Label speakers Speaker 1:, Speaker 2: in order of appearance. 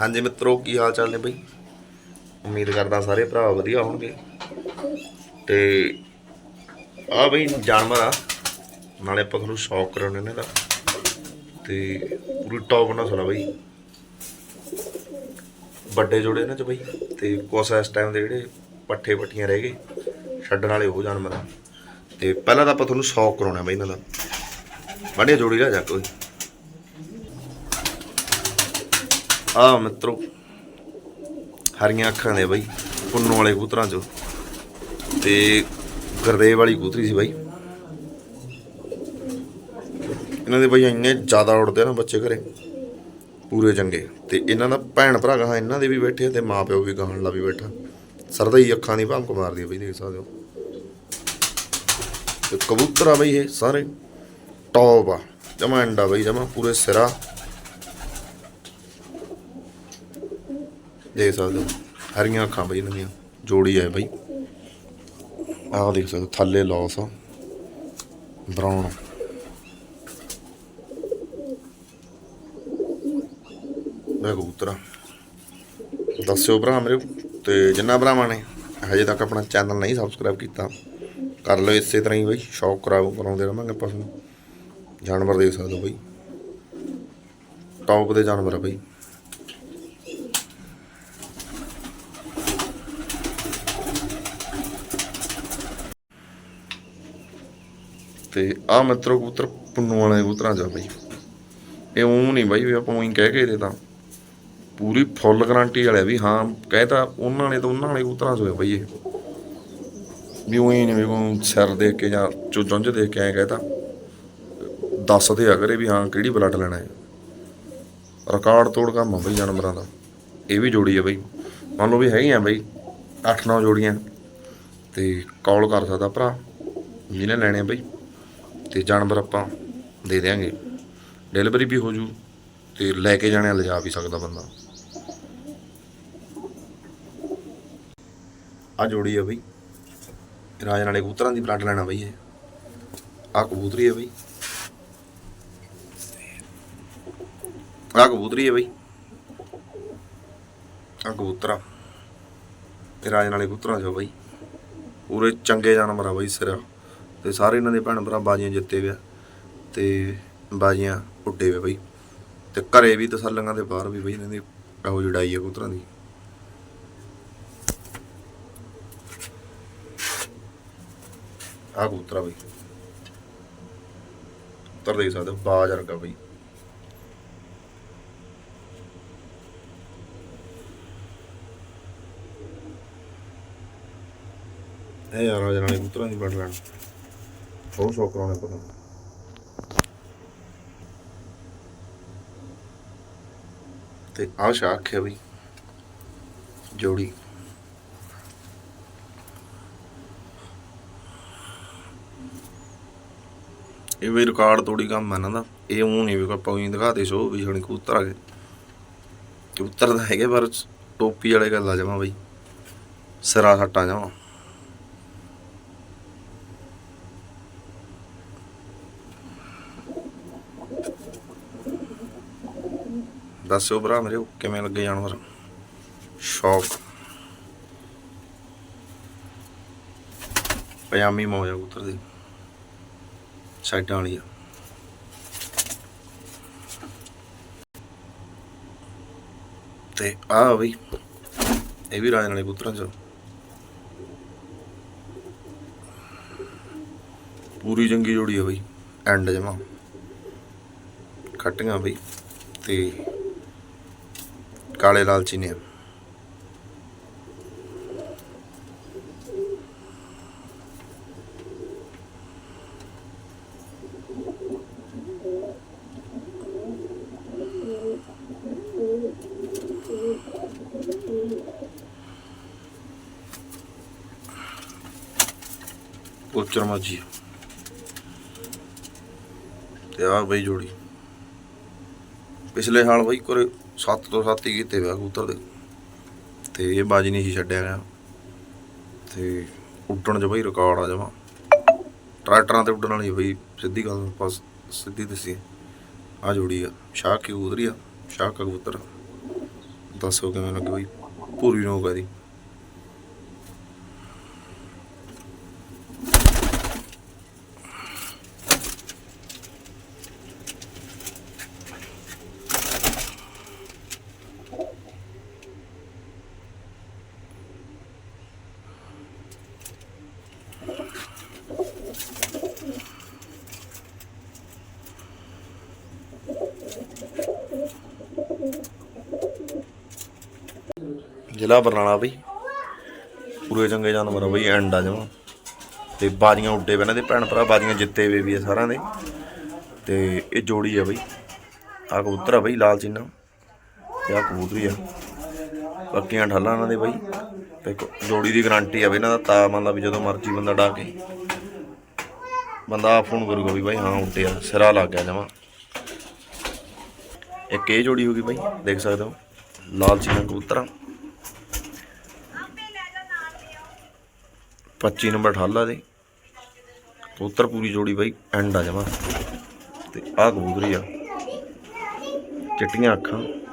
Speaker 1: ਹਾਂਜੀ ਮਿੱਤਰੋ, ਕੀ ਹਾਲ ਚਾਲ ਨੇ ਬਈ? ਉਮੀਦ ਕਰਦਾ ਸਾਰੇ ਭਰਾ ਵਧੀਆ ਹੋਣਗੇ। ਤੇ ਆ ਬਈ ਜਾਨਵਰ ਆ। ਨਾਲੇ ਆਪਾਂ ਤੁਹਾਨੂੰ ਸ਼ੌਕ ਕਰਾਉਣੇ ਨੇ ਦਾ ਤੇ ਪੂਰੀ ਟੌਪ ਨਾ ਆ ਬਈ। ਵੱਡੇ ਜੋੜੇ ਨੇ ਚ ਬਈ। ਤੇ ਕੁਛ ਇਸ ਟਾਈਮ ਦੇ ਜਿਹੜੇ ਪੱਠੇ ਪੱਠੀਆਂ ਰਹਿ ਗਏ, ਛੱਡਣ ਵਾਲੇ ਉਹ ਜਾਨਵਰ ਆ। ਤੇ ਪਹਿਲਾਂ ਤਾਂ ਆਪਾਂ ਤੁਹਾਨੂੰ ਸ਼ੌਕ ਕਰਾਉਣਾ ਬਈ ਇਹਨਾਂ ਦਾ। ਵਧੀਆ ਜੋੜੀ ਲੈ ਜਾ ਕੋਈ ਆ ਮਿੱਤਰੋ, ਹਰੀਆਂ ਅੱਖਾਂ ਦੇ ਬਈ, ਪੁੰਨੂ ਵਾਲੇ ਕਬੂਤਰਾਂ ਚੋਂ। ਤੇ ਗਰਦੇਵ ਵਾਲੀ ਕਬੂਤਰੀ ਸੀ ਬਾਈ। ਇਹਨਾਂ ਦੇ ਬਈ ਇੰਨੇ ਜ਼ਿਆਦਾ ਉੜਦੇ ਨਾ ਬੱਚੇ ਘਰੇ, ਪੂਰੇ ਚੰਗੇ। ਤੇ ਇਹਨਾਂ ਦਾ ਭੈਣ ਭਰਾ ਗਾਹਾਂ, ਇਹਨਾਂ ਦੇ ਵੀ ਬੈਠੇ ਆ ਤੇ ਮਾਪਿਓ ਵੀ ਗਾਹਾਂ ਲਾ ਵੀ ਬੈਠਾ। ਸਰਦਾ ਹੀ ਅੱਖਾਂ ਦੀ ਭੰਕ ਮਾਰਦੀ ਆ ਬਈ, ਦੇਖ ਸਕਦੇ ਹੋ। ਤੇ ਕਬੂਤਰ ਆ ਬਈ ਇਹ ਸਾਰੇ। ਟੌਪ ਆ। ਜਮਾ ਅੰਡਾ ਬਈ, ਜਮਾ ਪੂਰੇ ਸਿਰਾ। ਦੇਖ ਸਕਦੇ ਹੋ। ਹਰੀਆਂ ਅੱਖਾਂ ਬਈ ਇਹਨਾਂ ਦੀਆਂ ਜੋੜੀ ਹੈ ਬਈ। ਆਹ ਦੇਖ ਸਕਦੇ ਹੋ, ਥੱਲੇ ਲੌਸ ਬਰਾਊਨ ਮੈਂ ਕਬੂਤਰਾ ਦੱਸਿਓ ਭਰਾ ਮੇਰੇ ਤੇ ਜਿੰਨਾ ਭਰਾਵਾਂ ਨੇ ਹਜੇ ਤੱਕ ਆਪਣਾ ਚੈਨਲ ਨਹੀਂ ਸਬਸਕ੍ਰਾਈਬ ਕੀਤਾ ਕਰ ਲਓ ਇਸੇ ਤਰ੍ਹਾਂ ਹੀ ਬਈ ਸ਼ੌਕ ਕਰਾਓ ਕਰਾਉਂਦੇ ਰਵਾਂਗੇ ਆਪਾਂ ਤੁਹਾਨੂੰ। ਜਾਨਵਰ ਦੇਖ ਸਕਦੇ ਹੋ ਬਈ। ਟੌਪ ਦੇ ਜਾਨਵਰ ਆ ਬਈ। ਤੇ ਆ ਮਿੱਤਰੋ ਕਬੂਤਰ ਪੁੰਨੂ ਵਾਲੇ ਕਬੂਤਰਾਂ ਚ ਆ ਬਈ। ਇਹ ਉਹ ਨਹੀਂ ਬਾਈ, ਵੀ ਆਪਾਂ ਉਹੀ ਕਹਿ ਕੇ ਦੇ ਤਾਂ। ਪੂਰੀ ਫੁੱਲ ਗਾਰੰਟੀ ਵਾਲੇ ਵੀ ਹਾਂ ਕਹਿਤਾ ਉਹਨਾਂ ਨੇ ਤਾਂ ਉਹਨਾਂ ਵਾਲੇ ਕਬੂਤਰਾਂ ਚ ਹੋਇਆ ਬਈ ਇਹ। ਵੀ ਉਹੀ ਨਹੀਂ ਵੀ ਕੋਈ ਸਿਰ ਦੇਖ ਕੇ ਜਾਂ ਚੁੰਝ ਦੇਖ ਕੇ ਐ ਕਹਿਤਾ ਦੱਸਦੇ ਆ ਕਰੇ ਵੀ ਹਾਂ, ਕਿਹੜੀ ਬਲੱਡ ਲੈਣਾ ਹੈ ਰਿਕਾਰਡ ਤੋੜ ਕੰਮ ਆ ਬਈ ਜਾਨਵਰਾਂ ਦਾ। ਇਹ ਵੀ ਜੋੜੀ ਆ ਬਈ। ਮੰਨ ਲਓ ਵੀ ਹੈਗੀਆਂ ਬਈ 8-9 ਜੋੜੀਆਂ। ਤੇ ਕਾਲ ਕਰ ਸਕਦਾ ਭਰਾ। ਜਿਹਨੇ ਲੈਣੇ ਆ ਬਈ। ਤੇ ਜਾਨਵਰ ਆਪਾਂ ਦੇ ਦਿਆਂਗੇ। ਡਿਲੀਵਰੀ ਵੀ ਹੋ ਜੂ ਤੇ ਲੈ ਕੇ ਜਾਣਿਆ ਲਿਜਾ ਵੀ ਸਕਦਾ ਬੰਦਾ। ਆ ਜੋੜੀ ਆ ਬਈ। ਰਾਜ ਨਾਲੇ ਕਬੂਤਰਾਂ ਦੀ ਬਲੱਡ ਲੈਣਾ ਬਈ ਇਹ। ਆ ਕਬੂਤਰੀ ਹੈ ਬਈ। ਆ ਕਬੂਤਰੀ ਹੈ ਬਈ। ਆ ਕਬੂਤਰਾ। ਇਹ ਰਾਜ ਨਾਲੇ ਕਬੂਤਰਾਂ ਚੋਂ ਬਈ। ਪੂਰੇ ਚੰਗੇ ਜਾਨਵਰ ਆ ਬਈ ਸਿਰ ਤੇ ਸਾਰੇ ਇਹਨਾਂ ਦੇ ਭੈਣ ਭਰਾ ਬਾਜੀਆਂ ਜਿੱਤੇ ਵਿਆ ਤੇ ਬਾਜੀਆਂ ਉੱਡੇ ਵੇ ਬਈ। ਤੇ ਘਰੇ ਵੀ ਤਸੱਲੀਆਂ ਦੇ ਬਾਹਰ ਵੀ ਬਈ ਇਹਨਾਂ ਦੀ ਇਹੋ ਜੜਾਈ ਆ ਕਬੂਤਰਾਂ ਦੀ। ਆ ਕਬੂਤਰਾ ਬਈ। ਉੱਤਰ ਦੇਖ ਸਕਦੇ ਬਾਜ ਵਰਗਾ ਬਈ। ਇਹ ਯਾਰ ਆ ਜਨਾਲੇ ਕਬੂਤਰਾਂ ਦੀ ਬੜ ਲੈਣ ਬਹੁਤ ਸ਼ੌਕ ਕਰਾਉਣੇ ਤੇ ਆ ਸ਼ਾਖ ਹੈ ਬਈ, ਜੋੜੀ। ਇਹ ਵੀ ਰਿਕਾਰਡ ਤੋੜੀ ਕੰਮ ਹੈ ਇਹਨਾਂ ਦਾ, ਇਹ ਉਹ ਨਹੀਂ ਵੀ ਆਪਾਂ ਉਹੀ ਦਿਖਾਦੇ ਸ਼ੋ ਵੀ ਹੁਣ ਕਬੂਤਰ ਆ ਗਏ। ਕਬੂਤਰ ਤਾਂ ਹੈਗੇ ਪਰ ਟੋਪੀ ਵਾਲੇ ਗੱਲ ਆ ਜਾਵਾਂ ਬਈ, ਸਿਰਾ ਸੱਟਾਂ ਜਾਵਾਂ ਦੱਸਿਓ ਭਰਾ ਮੇਰੇ, ਕਿਵੇਂ ਲੱਗੇ ਜਾਨਵਰ? ਸ਼ੌਕ। ਪਜਾਮੀ ਮੌਜਾ ਕਬੂਤਰ ਦੀ। ਸਾਈਡਾਂ ਵਾਲੀ ਆ। ਤੇ ਆ ਬਈ, ਇਹ ਵੀ ਰਾਜਨ ਵਾਲੇ ਕਬੂਤਰਾਂ ਚ। ਪੂਰੀ ਜੰਗੀ ਜੋੜੀ ਆ ਬਈ ਐਂਡ ਜਮਾ। ਖੱਟੀਆਂ ਬਈ, ਤੇ ਕਾਲੇ ਲਾਲਚੀ ਨੇ ਉੱਚਰ ਮਾਜੀ ਤੇ ਆ ਬਈ ਜੋੜੀ। ਪਿਛਲੇ ਹਾਲ ਬਈ ਕੋਰੇ 7 ਤੋਂ 7 ਹੀ ਕੀਤੇ ਵਿਆ ਕਬੂਤਰ ਦੇ। ਤੇ ਇਹ ਬਾਜੀ ਨਹੀਂ ਸੀ ਛੱਡਿਆ ਗਿਆ। ਤੇ ਉੱਡਣ 'ਚ ਬਈ ਰਿਕਾਰਡ ਆ ਜਾਵਾ ਟਰੈਕਟਰਾਂ ਤੇ ਉੱਡਣ ਵਾਲੀ ਬਈ ਸਿੱਧੀ ਗੱਲ, ਬਸ ਸਿੱਧੀ ਦੱਸੀ। ਆ ਜੋੜੀ ਆ ਸ਼ਾਹ ਕੀ ਕਬੂਤਰੀ ਆ ਸ਼ਾਹ ਕਬੂਤਰ। ਦੱਸੋ ਕਿਵੇਂ ਲੱਗੇ ਬਈ? ਪੂਰੀ ਨੋਕ ਹੈ ਦੀ ਜ਼ਿਲ੍ਹਾ ਬਰਨਾਲਾ ਬਈ। ਪੂਰੇ ਚੰਗੇ ਜਾਨਵਰ ਆ ਬਈ ਐਂਡ ਆ ਜਮਾ। ਤੇ ਬਾਜੀਆਂ ਉੱਡੇ ਪਏ ਇਹਨਾਂ ਦੇ ਭੈਣ ਭਰਾ, ਬਾਜੀਆਂ ਜਿੱਤੇ ਵੇ ਵੀ ਆ ਸਾਰਿਆਂ ਦੇ। ਤੇ ਇਹ ਜੋੜੀ ਆ ਬਈ। ਆ ਕਬੂਤਰ ਆ ਬਈ, ਲਾਲ ਚੀਨਾ। ਤੇ ਆ ਕਬੂਤਰੀ ਆ। ਪੱਕੀਆਂ ਠੱਲਾਂ ਇਹਨਾਂ ਦੇ ਬਈ। ਤੇ ਜੋੜੀ ਦੀ ਗਾਰੰਟੀ ਆ ਬਈ ਇਹਨਾਂ ਦਾ, ਤਾ ਮੰਨ ਲਾ ਵੀ ਜਦੋਂ ਮਰਜ਼ੀ ਬੰਦਾ ਡਾ ਕੇ। ਬੰਦਾ ਫੋਨ ਕਰੂਗਾ ਵੀ ਬਾਈ, ਹਾਂ ਉੱਡਿਆ, ਸਿਰਾ ਲੱਗ ਗਿਆ ਜਮਾ। ਇੱਕ ਇਹ ਜੋੜੀ ਹੋ ਗਈ ਬਾਈ, ਦੇਖ ਸਕਦੇ ਹੋ। ਲਾਲ ਚੀਨਾ ਕਬੂਤਰਾਂ। 25 ਨੰਬਰ ਠਾਲਾ ਦੇ ਕਬੂਤਰ ਪੂਰੀ ਜੋੜੀ ਬਾਈ ਐਂਡ ਆ ਜਾਵਾ ਤੇ ਆਹ ਕਬੂਤਰੀ ਆ। ਚਿੱਟੀਆਂ ਅੱਖਾਂ।